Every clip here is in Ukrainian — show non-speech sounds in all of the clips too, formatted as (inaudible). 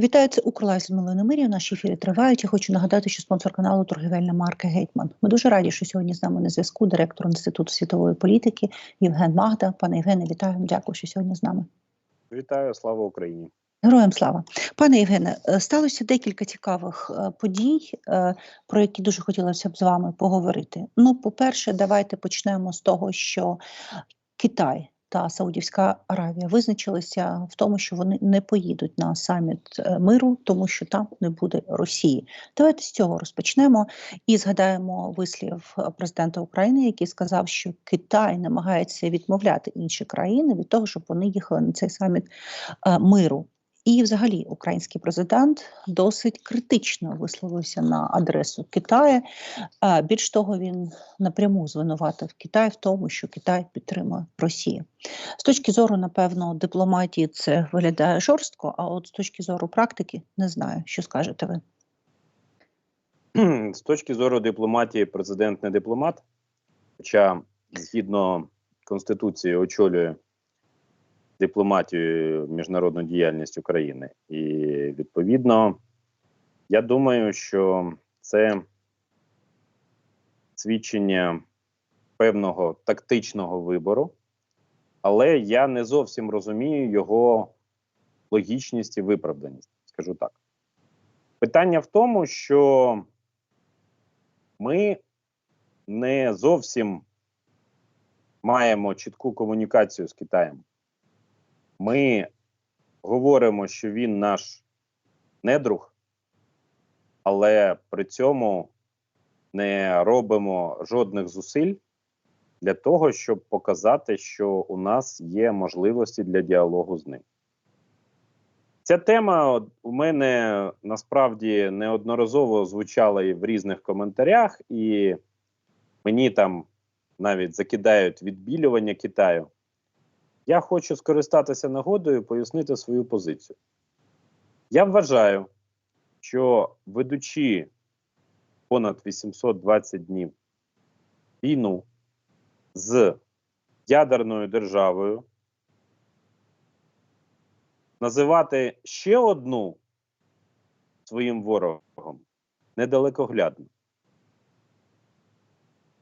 Вітаю, це Укрлайв з Милою Мирі. Наші ефіри тривають. Я хочу нагадати, що спонсор каналу торгівельна марка Гетьман. Ми дуже раді, що сьогодні з нами на зв'язку директор інституту світової політики Євген Магда. Пане Євгене, вітаю. Дякую, що сьогодні з нами. Вітаю, слава Україні. Героям слава, пане Євгене, е, сталося декілька цікавих е, подій, е, про які дуже хотілося б з вами поговорити. Ну, по-перше, давайте почнемо з того, що Китай та Саудівська Аравія визначилися в тому, що вони не поїдуть на саміт е, миру, тому що там не буде Росії. Давайте з цього розпочнемо і згадаємо вислів президента України, який сказав, що Китай намагається відмовляти інші країни від того, щоб вони їхали на цей саміт е, миру. І, взагалі, український президент досить критично висловився на адресу Китаю. Більш того, він напряму звинуватив Китай в тому, що Китай підтримує Росію. З точки зору, напевно, дипломатії це виглядає жорстко, а от з точки зору практики не знаю, що скажете ви. З точки зору дипломатії, президент не дипломат, хоча згідно Конституції очолює дипломатію, міжнародну діяльність України. І відповідно, я думаю, що це свідчення певного тактичного вибору, але я не зовсім розумію його логічність і виправданість, скажу так. Питання в тому, що ми не зовсім маємо чітку комунікацію з Китаєм. Ми говоримо, що він наш недруг, але при цьому не робимо жодних зусиль для того, щоб показати, що у нас є можливості для діалогу з ним. Ця тема у мене насправді неодноразово звучала і в різних коментарях, і мені там навіть закидають відбілювання Китаю. Я хочу скористатися нагодою пояснити свою позицію. Я вважаю, що ведучи понад 820 днів війну з ядерною державою, називати ще одну своїм ворогом недалекоглядно.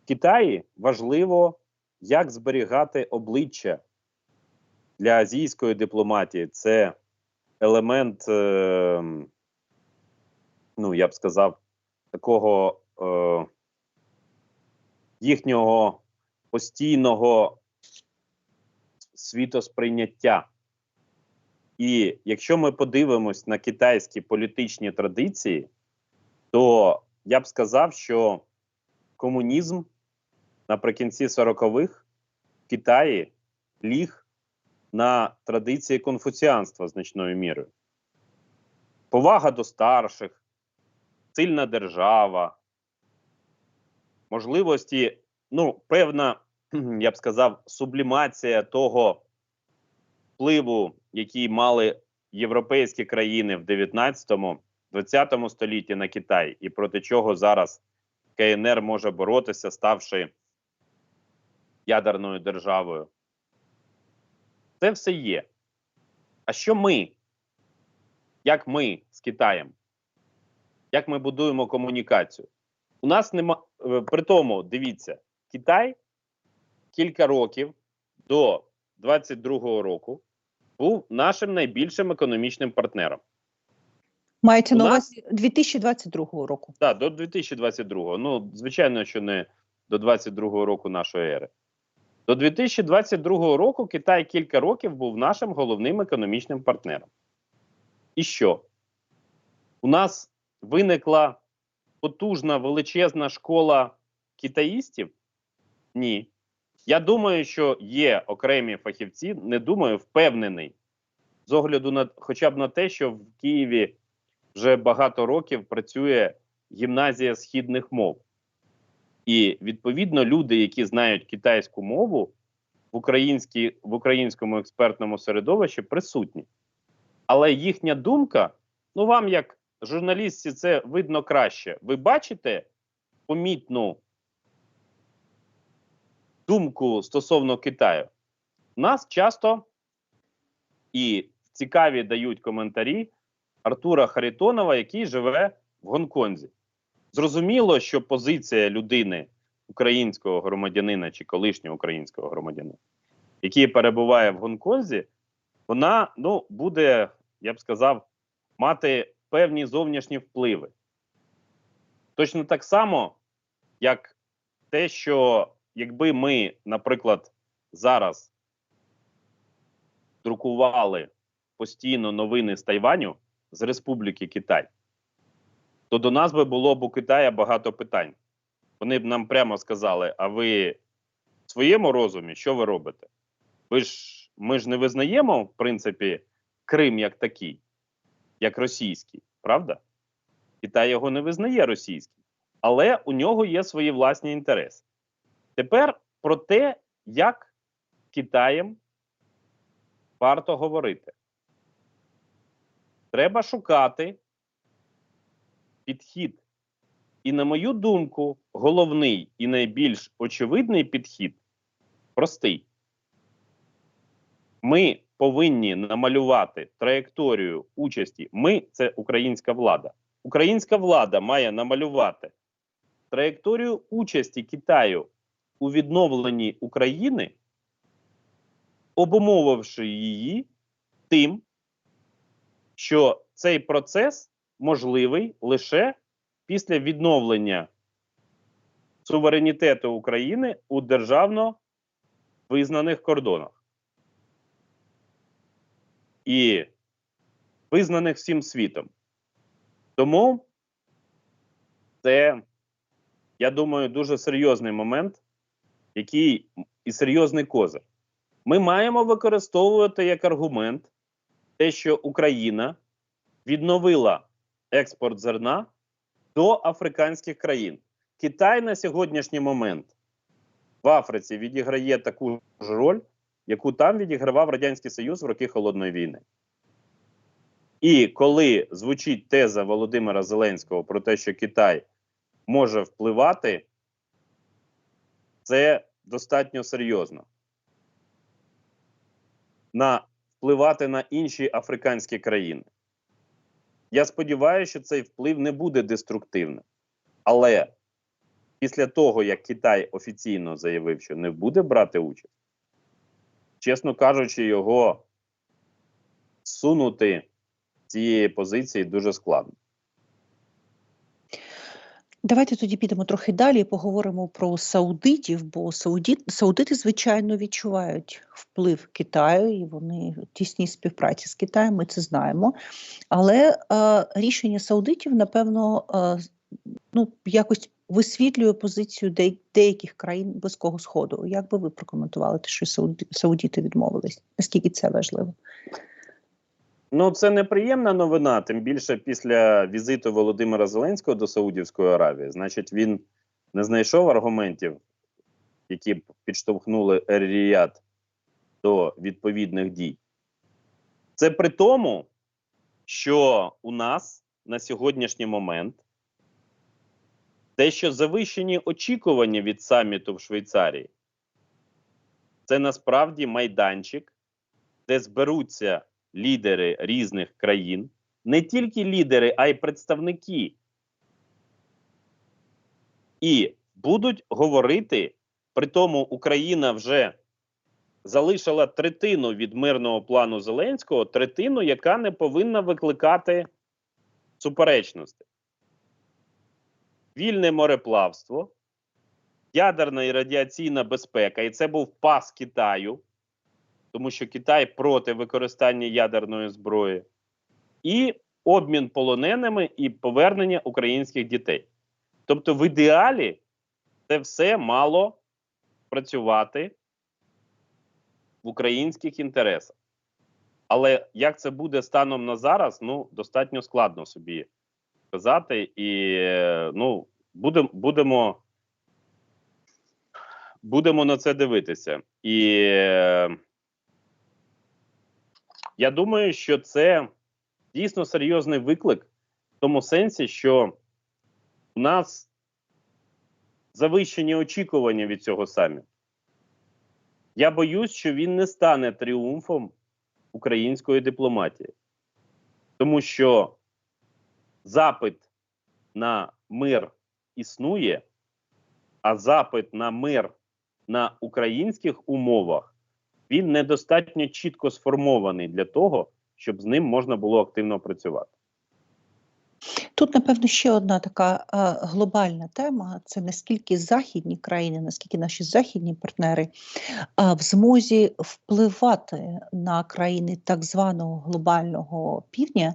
В Китаї важливо, як зберігати обличчя для азійської дипломатії. Це елемент, е, ну я б сказав, такого е, їхнього постійного світосприйняття. І якщо ми подивимось на китайські політичні традиції, то я б сказав, що комунізм наприкінці 40-х в Китаї ліг на традиції конфуціанства значною мірою. Повага до старших, сильна держава, можливості, ну, певна, (clears throat) я б сказав, сублімація того впливу, який мали європейські країни в 19-20 столітті на Китай, і проти чого зараз КНР може боротися, ставши ядерною державою. Це все є. А що ми? Як ми з Китаєм? Як ми будуємо комунікацію? У нас нема е, при тому, дивіться, Китай кілька років до 22-го року був нашим найбільшим економічним партнером. Мається У на увазі 2022 року. Так, до 2022-го. Ну, звичайно, що не до 22-го року нашої ери. До 2022 року Китай кілька років був нашим головним економічним партнером. І що? У нас виникла потужна величезна школа китаїстів? Ні. Я думаю, що є окремі фахівці, не думаю, впевнений, з огляду на хоча б на те, що в Києві вже багато років працює гімназія східних мов. І відповідно люди, які знають китайську мову в, українській, в українському експертному середовищі, присутні. Але їхня думка, ну вам, як журналістці, це видно краще. Ви бачите помітну думку стосовно Китаю? Нас часто і цікаві дають коментарі Артура Харитонова, який живе в Гонконзі. Зрозуміло, що позиція людини, українського громадянина чи колишнього українського громадянина, який перебуває в Гонконзі, вона ну, буде, я б сказав, мати певні зовнішні впливи. Точно так само, як те, що якби ми, наприклад, зараз друкували постійно новини з Тайваню з Республіки Китай, то до нас би було б у Китая багато питань. Вони б нам прямо сказали: а ви в своєму розумі, що ви робите? Ви ж ми ж не визнаємо, в принципі, Крим як такий, як російський, правда? Китай його не визнає російським, але у нього є свої власні інтереси. Тепер про те, як Китаєм варто говорити. Треба шукати підхід. І, на мою думку, головний і найбільш очевидний підхід простий. Ми повинні намалювати траєкторію участі. Ми це українська влада. Українська влада має намалювати траєкторію участі Китаю у відновленні України, обумовивши її тим, що цей процес можливий лише після відновлення суверенітету України у державно визнаних кордонах і визнаних всім світом. Тому це, я думаю, дуже серйозний момент, який і серйозний козир. Ми маємо використовувати як аргумент те, що Україна відновила експорт зерна до африканських країн. Китай на сьогоднішній момент в Африці відіграє таку ж роль, яку там відігравав Радянський Союз в роки Холодної війни. І коли звучить теза Володимира Зеленського про те, що Китай може впливати, це достатньо серйозно. На впливати на інші африканські країни. Я сподіваюся, що цей вплив не буде деструктивним. Але після того, як Китай офіційно заявив, що не буде брати участь, чесно кажучи, його сунути з цієї позиції дуже складно. Давайте тоді підемо трохи далі і поговоримо про саудитів, бо саудіт, саудити, звичайно, відчувають вплив Китаю, і вони в тісній співпраці з Китаєм, ми це знаємо. Але е, рішення саудитів, напевно, е, ну, якось висвітлює позицію де, деяких країн Близького Сходу. Як би ви прокоментували те, що сауді, саудіти відмовились? Наскільки це важливо? Ну, це неприємна новина, тим більше після візиту Володимира Зеленського до Саудівської Аравії. Значить, він не знайшов аргументів, які б підштовхнули Ер-Ріяд до відповідних дій. Це при тому, що у нас на сьогоднішній момент дещо завищені очікування від саміту в Швейцарії. Це насправді майданчик, де зберуться лідери різних країн, не тільки лідери, а й представники. І будуть говорити, при тому Україна вже залишила третину від мирного плану Зеленського, третину, яка не повинна викликати суперечності. Вільне мореплавство, ядерна і радіаційна безпека, і це був пас Китаю тому що Китай проти використання ядерної зброї, і обмін полоненими і повернення українських дітей. Тобто, в ідеалі це все мало працювати в українських інтересах. Але як це буде станом на зараз, ну достатньо складно собі сказати, і ну будемо будемо будемо на це дивитися. І я думаю, що це дійсно серйозний виклик в тому сенсі, що у нас завищені очікування від цього саміту. Я боюсь, що він не стане тріумфом української дипломатії. Тому що запит на мир існує, а запит на мир на українських умовах він недостатньо чітко сформований для того, щоб з ним можна було активно працювати. Тут, напевно, ще одна така а, глобальна тема: це наскільки західні країни, наскільки наші західні партнери а, в змозі впливати на країни так званого глобального півдня.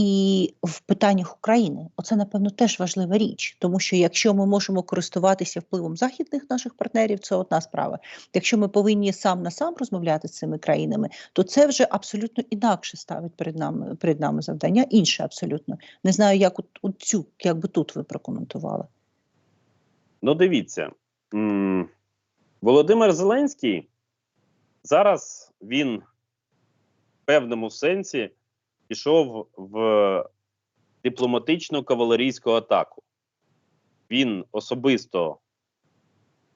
І в питаннях України оце напевно теж важлива річ, тому що якщо ми можемо користуватися впливом західних наших партнерів, це одна справа. Якщо ми повинні сам на сам розмовляти з цими країнами, то це вже абсолютно інакше ставить перед нами перед нами завдання, інше абсолютно. Не знаю, як от, цю, як би тут ви прокоментували. Ну, дивіться, Володимир Зеленський зараз він в певному сенсі пішов в дипломатичну кавалерійську атаку. Він особисто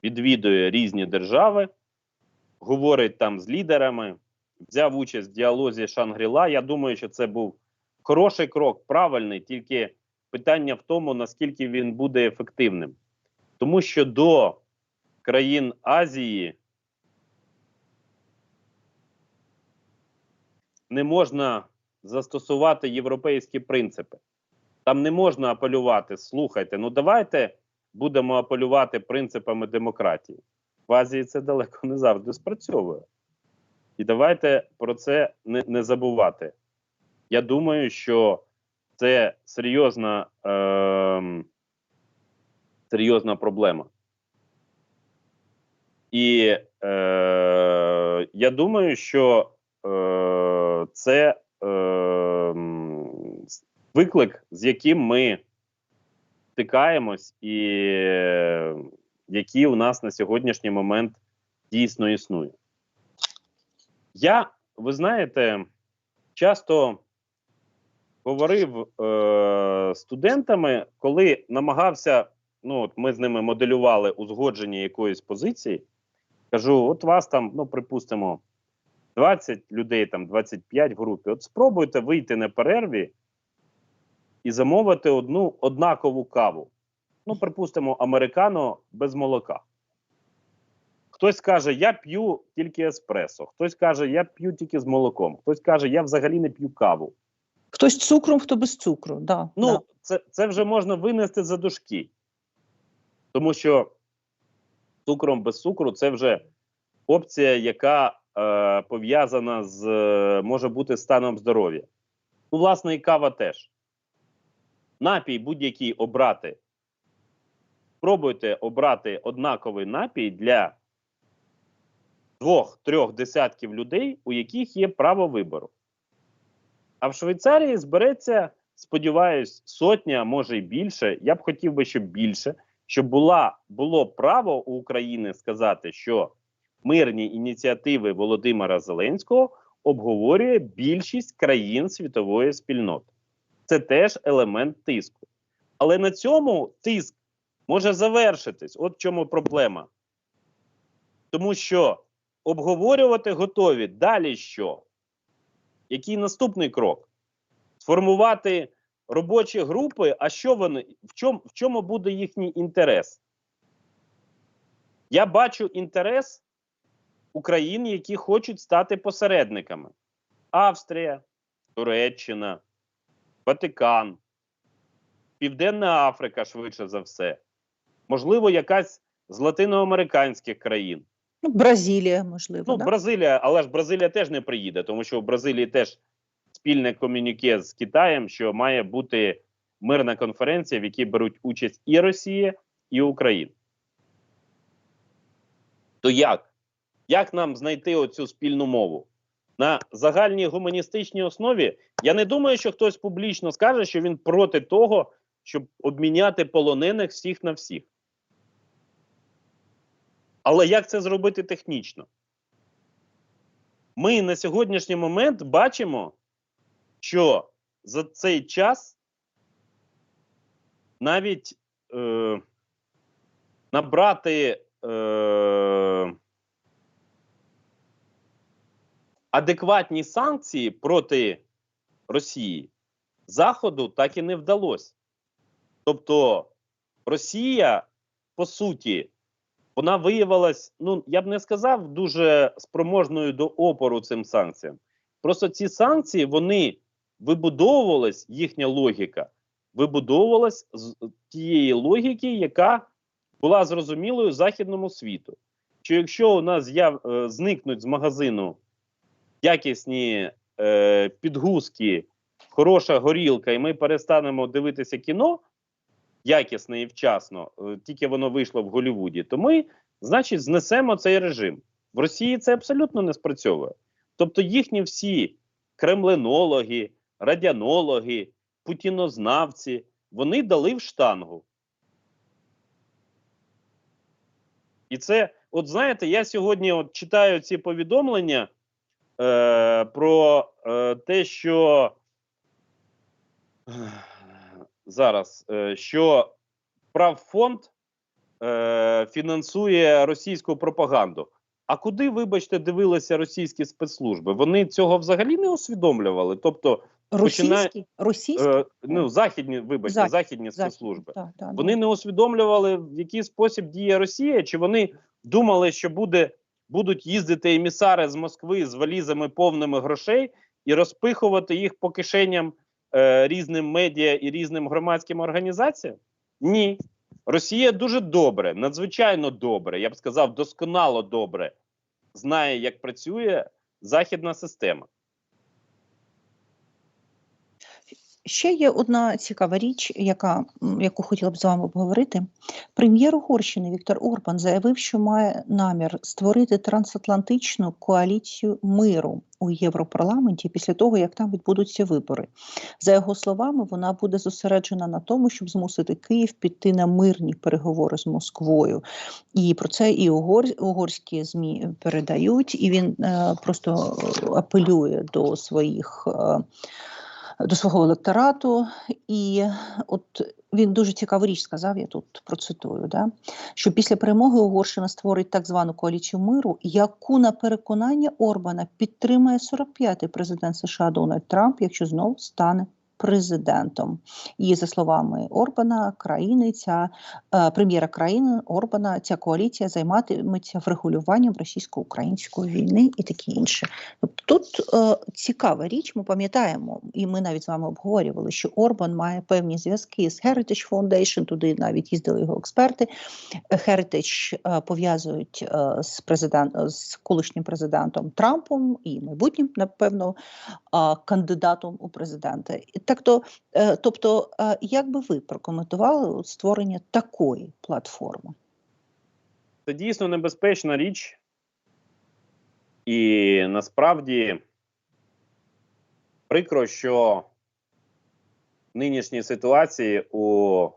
відвідує різні держави, говорить там з лідерами, взяв участь в діалозі Шангріла. Я думаю, що це був хороший крок, правильний, тільки питання в тому, наскільки він буде ефективним. Тому що до країн Азії не можна застосувати європейські принципи. Там не можна апелювати. Слухайте, ну давайте будемо апелювати принципами демократії. В Азії це далеко не завжди спрацьовує. І давайте про це не, не забувати. Я думаю, що це серйозна, е, серйозна проблема. І е, я думаю, що е, це е, виклик, з яким ми стикаємось, і який у нас на сьогоднішній момент дійсно існує. Я, ви знаєте, часто говорив е, студентами, коли намагався, ну от ми з ними моделювали узгодження якоїсь позиції. Кажу: от вас там, ну припустимо, 20 людей, там 25 в групі. От спробуйте вийти на перерві і замовити одну однакову каву. Ну, припустимо, американо без молока. Хтось каже, я п'ю тільки еспресо, хтось каже, я п'ю тільки з молоком, хтось каже, я взагалі не п'ю каву. Хтось з цукром, хто без цукру. Да, Ну, да. це, це вже можна винести за дужки. Тому що цукром без цукру це вже опція, яка е, пов'язана з е, може бути станом здоров'я. Ну, власне, і кава теж. Напій будь-який обрати. Спробуйте обрати однаковий напій для двох-трьох десятків людей, у яких є право вибору. А в Швейцарії збереться, сподіваюсь, сотня, може й більше. Я б хотів би, щоб більше, щоб була, було право у України сказати, що мирні ініціативи Володимира Зеленського обговорює більшість країн світової спільноти. Це теж елемент тиску. Але на цьому тиск може завершитись. От в чому проблема. Тому що обговорювати готові далі що? Який наступний крок? Сформувати робочі групи, а що вони, в чому, в чому буде їхній інтерес? Я бачу інтерес Україн, які хочуть стати посередниками: Австрія, Туреччина, Ватикан, Південна Африка, швидше за все, можливо, якась з латиноамериканських країн. Ну, Бразилія, можливо. Ну, да? Бразилія, але ж Бразилія теж не приїде, тому що в Бразилії теж спільне комюніке з Китаєм, що має бути мирна конференція, в якій беруть участь і Росія, і Україна. То як? Як нам знайти оцю спільну мову? На загальній гуманістичній основі я не думаю, що хтось публічно скаже, що він проти того, щоб обміняти полонених всіх на всіх. Але як це зробити технічно? Ми на сьогоднішній момент бачимо, що за цей час навіть е, набрати е, адекватні санкції проти Росії Заходу так і не вдалося. Тобто Росія, по суті, вона виявилась, ну я б не сказав, дуже спроможною до опору цим санкціям. Просто ці санкції вони вибудовувались, їхня логіка вибудовувалась з тієї логіки, яка була зрозумілою західному світу. Що якщо у нас е, зникнуть з магазину якісні е, підгузки, хороша горілка, і ми перестанемо дивитися кіно якісне і вчасно, е, тільки воно вийшло в Голлівуді, то ми, значить, знесемо цей режим. В Росії це абсолютно не спрацьовує. Тобто їхні всі кремленологи, радянологи, путінознавці, вони дали в штангу. І це, от знаєте, я сьогодні от читаю ці повідомлення е, про е, те, що е, зараз, е, що правфонд е, фінансує російську пропаганду. А куди, вибачте, дивилися російські спецслужби? Вони цього взагалі не усвідомлювали. Тобто, Починає- Російські? Російські? е, ну, західні, вибачте, Захід- західні спецслужби. так, Вони не усвідомлювали, в який спосіб діє Росія, чи вони думали, що буде, будуть їздити емісари з Москви з валізами повними грошей і розпихувати їх по кишеням е, різним медіа і різним громадським організаціям? Ні. Росія дуже добре, надзвичайно добре, я б сказав, досконало добре знає, як працює західна система. Ще є одна цікава річ, яка, яку хотіла б з вами обговорити. Прем'єр Угорщини Віктор Орбан заявив, що має намір створити трансатлантичну коаліцію миру у Європарламенті після того, як там відбудуться вибори. За його словами, вона буде зосереджена на тому, щоб змусити Київ піти на мирні переговори з Москвою. І про це і угор, угорські ЗМІ передають, і він е, просто апелює до своїх. Е, до свого електорату, і от він дуже цікаву річ сказав, я тут процитую, да, що після перемоги Угорщина створить так звану коаліцію миру, яку на переконання Орбана підтримає 45-й президент США Дональд Трамп, якщо знову стане президентом. І за словами Орбана, країни ця е, прем'єра країни Орбана, ця коаліція займатиметься врегулюванням російсько-української війни і таке інше. Тобто тут е, цікава річ, ми пам'ятаємо, і ми навіть з вами обговорювали, що Орбан має певні зв'язки з Heritage Foundation, туди навіть їздили його експерти. Heritage е, пов'язують е, з президент з колишнім президентом Трампом і майбутнім, напевно, е, кандидатом у президенти. Так то, е, тобто, е, як би ви прокоментували створення такої платформи? Це дійсно небезпечна річ, і насправді прикро, що в нинішній ситуації у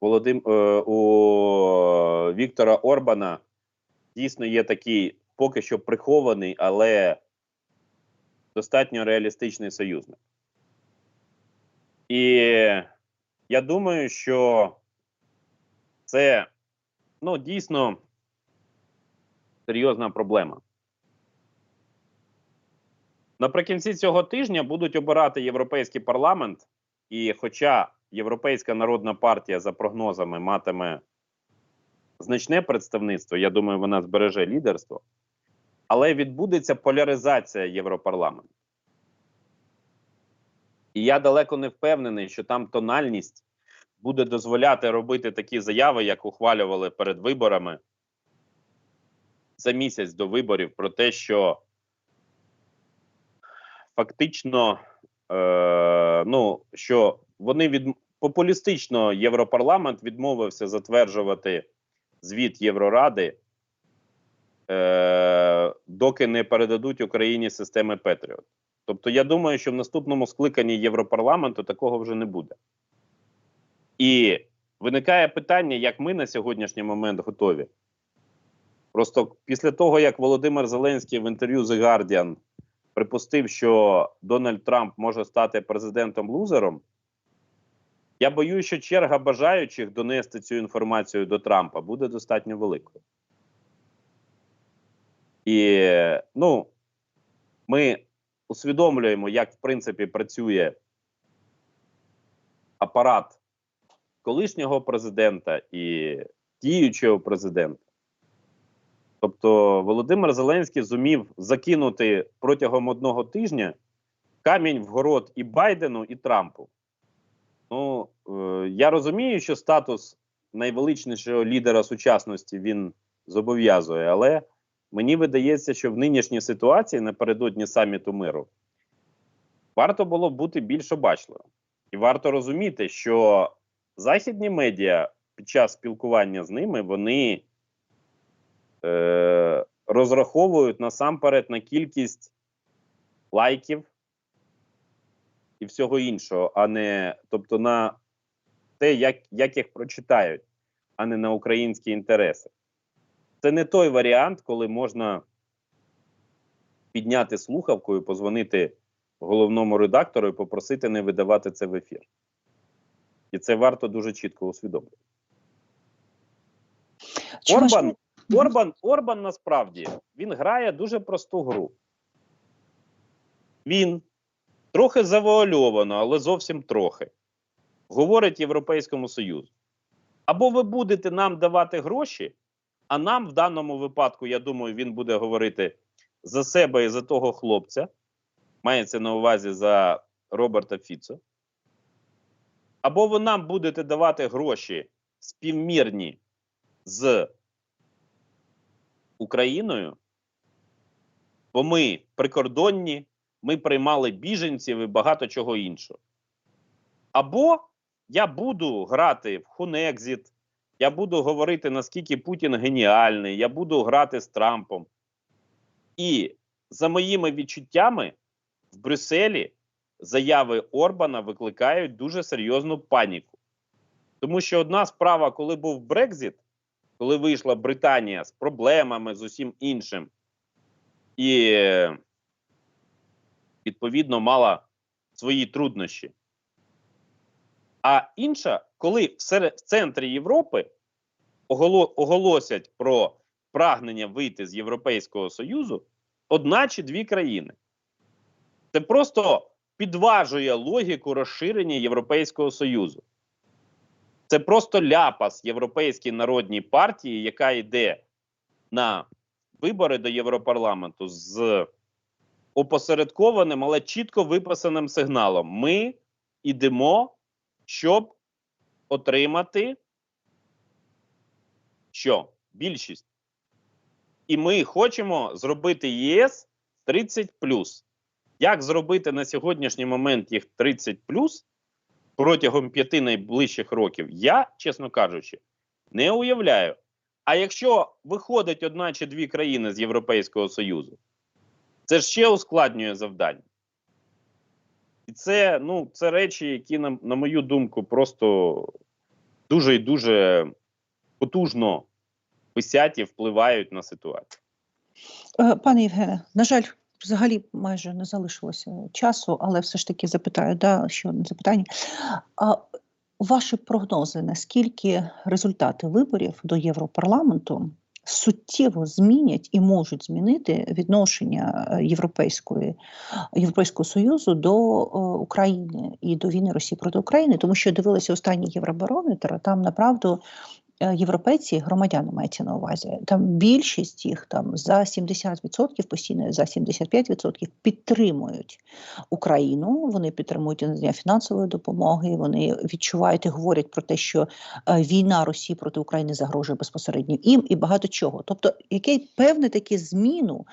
Володим... е, у Віктора Орбана дійсно є такий поки що прихований, але достатньо реалістичний союзник. І я думаю, що це ну, дійсно серйозна проблема. Наприкінці цього тижня будуть обирати Європейський парламент, і хоча Європейська народна партія за прогнозами матиме значне представництво, я думаю, вона збереже лідерство, але відбудеться поляризація Європарламенту. І я далеко не впевнений, що там тональність буде дозволяти робити такі заяви, як ухвалювали перед виборами за місяць до виборів, про те, що фактично, е, ну, що вони від популістично Європарламент відмовився затверджувати звіт Євроради, е, доки не передадуть Україні системи Петріот. Тобто, я думаю, що в наступному скликанні Європарламенту такого вже не буде. І виникає питання, як ми на сьогоднішній момент готові. Просто після того, як Володимир Зеленський в інтерв'ю The Guardian припустив, що Дональд Трамп може стати президентом-лузером, я боюся, що черга бажаючих донести цю інформацію до Трампа буде достатньо великою. І ну, ми усвідомлюємо, як в принципі працює апарат колишнього президента і діючого президента. Тобто Володимир Зеленський зумів закинути протягом одного тижня камінь в город і Байдену, і Трампу. Ну, е, я розумію, що статус найвеличнішого лідера сучасності він зобов'язує, але мені видається, що в нинішній ситуації напередодні саміту миру варто було бути більш обачливим. І варто розуміти, що західні медіа під час спілкування з ними вони е, розраховують насамперед на кількість лайків і всього іншого, а не тобто на те, як, як їх прочитають, а не на українські інтереси. Це не той варіант, коли можна підняти слухавку і позвонити головному редактору і попросити не видавати це в ефір. І це варто дуже чітко усвідомити. Орбан, Орбан, Орбан насправді він грає дуже просту гру. Він трохи завуальовано, але зовсім трохи. Говорить Європейському Союзу. Або ви будете нам давати гроші, а нам в даному випадку, я думаю, він буде говорити за себе і за того хлопця. Мається на увазі за Роберта Фіцо. Або ви нам будете давати гроші співмірні з Україною, бо ми прикордонні, ми приймали біженців і багато чого іншого. Або я буду грати в Хунекзіт, я буду говорити, наскільки Путін геніальний, я буду грати з Трампом. І за моїми відчуттями, в Брюсселі заяви Орбана викликають дуже серйозну паніку. Тому що одна справа, коли був Брекзит, коли вийшла Британія з проблемами, з усім іншим, і відповідно мала свої труднощі. А інша, коли в, центрі Європи оголосять про прагнення вийти з Європейського Союзу одна чи дві країни. Це просто підважує логіку розширення Європейського Союзу. Це просто ляпас Європейській народній партії, яка йде на вибори до Європарламенту з опосередкованим, але чітко виписаним сигналом. Ми йдемо, щоб отримати що? Більшість. І ми хочемо зробити ЄС 30 Як зробити на сьогоднішній момент їх 30 протягом п'яти найближчих років, я, чесно кажучи, не уявляю. А якщо виходить одна чи дві країни з Європейського Союзу, це ще ускладнює завдання. І це, ну, це речі, які, на, на мою думку, просто дуже і дуже потужно висять і впливають на ситуацію. Е, Пане Євгене, на жаль, взагалі майже не залишилося часу, але все ж таки запитаю, да, ще одне запитання. А ваші прогнози, наскільки результати виборів до Європарламенту суттєво змінять і можуть змінити відношення е, Європейської Європейського Союзу до е, України і до війни Росії проти України, тому що дивилися останній Євробарометр, там направду е, європейці, громадяни мається на увазі, там більшість їх там за 70%, постійно за 75% підтримують Україну. Вони підтримують надання фінансової допомоги. Вони відчувають і говорять про те, що е, війна Росії проти України загрожує безпосередньо їм і багато чого. Тобто, яке певне таке зміну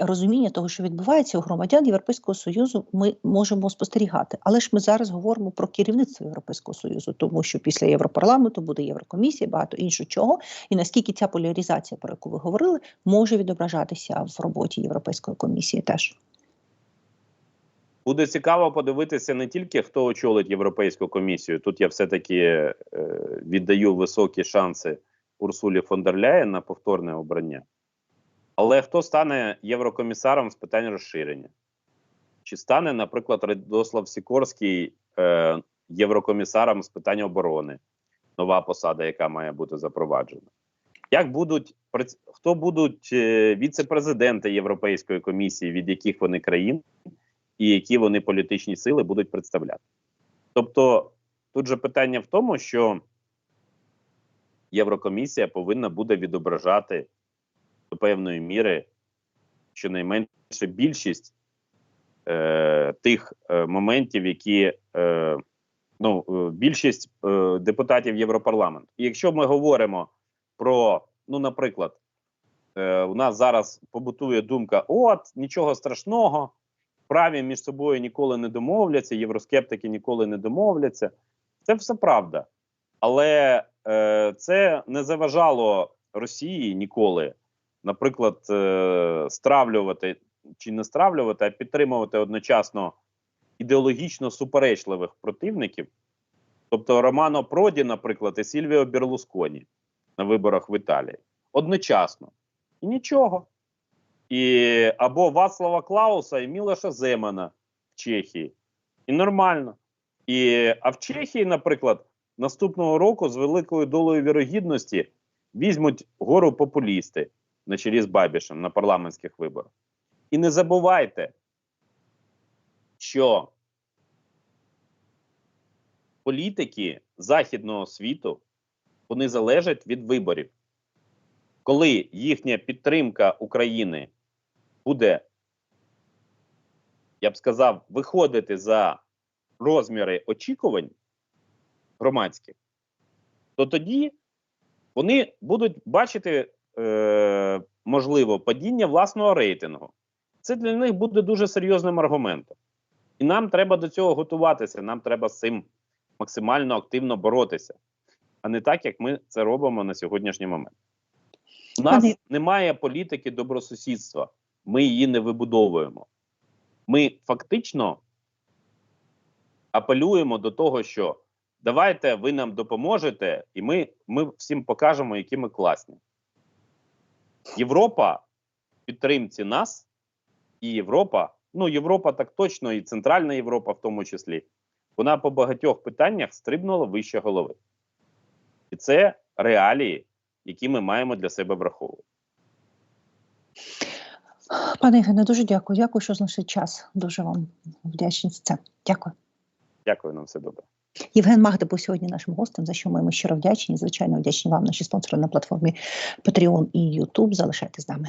розуміння того, що відбувається у громадян Європейського союзу, ми можемо спостерігати. Але ж ми зараз говоримо про керівництво Європейського союзу, тому що після Європарламенту буде Єврокомісія, багато іншого чого, і наскільки ця поляризація, про яку ви говорили, може відображатися в роботі Європейської комісії теж. Буде цікаво подивитися не тільки хто очолить Європейську комісію. Тут я все-таки е, віддаю високі шанси Урсулі фон дер Ляєн на повторне обрання. Але хто стане єврокомісаром з питань розширення? Чи стане, наприклад, Радослав Сікорський е, єврокомісаром з питань оборони? Нова посада, яка має бути запроваджена? Як будуть хто будуть е, віце-президенти Європейської комісії, від яких вони країн, і які вони політичні сили будуть представляти. Тобто, тут же питання в тому, що Єврокомісія повинна буде відображати до певної міри щонайменше більшість е, тих е, моментів, які е, ну, е, більшість е, депутатів Європарламенту. І якщо ми говоримо про, ну, наприклад, е, у нас зараз побутує думка: от нічого страшного, праві між собою ніколи не домовляться, євроскептики ніколи не домовляться. Це все правда. Але е, це не заважало Росії ніколи, наприклад, е, стравлювати чи не стравлювати, а підтримувати одночасно ідеологічно суперечливих противників, тобто Романо Проді, наприклад, і Сільвіо Берлусконі на виборах в Італії. Одночасно. І нічого. І або Вацлава Клауса і Мілоша Земана в Чехії. І нормально. І, а в Чехії, наприклад, наступного року з великою долею вірогідності візьмуть гору популісти на чолі з Бабішем на парламентських виборах. І не забувайте, що політики західного світу вони залежать від виборів. Коли їхня підтримка України буде, я б сказав, виходити за розміри очікувань громадських, то тоді вони будуть бачити, е, можливо, падіння власного рейтингу. Це для них буде дуже серйозним аргументом. І нам треба до цього готуватися. Нам треба з цим максимально активно боротися, а не так, як ми це робимо на сьогоднішній момент. У нас немає політики добросусідства, ми її не вибудовуємо. Ми фактично апелюємо до того, що давайте ви нам допоможете, і ми, ми всім покажемо, які ми класні. Європа в підтримці нас, і Європа, ну Європа так точно, і Центральна Європа в тому числі, вона по багатьох питаннях стрибнула вище голови. І це реалії, які ми маємо для себе враховувати. Пане Євгене, дуже дякую. Дякую, що знайшли час. Дуже вам вдячні за це. Дякую. Дякую нам все добре. Євген Магда був сьогодні нашим гостем, за що ми йому щиро вдячні. Звичайно, вдячні вам, наші спонсори на платформі Patreon і YouTube. Залишайтесь з нами.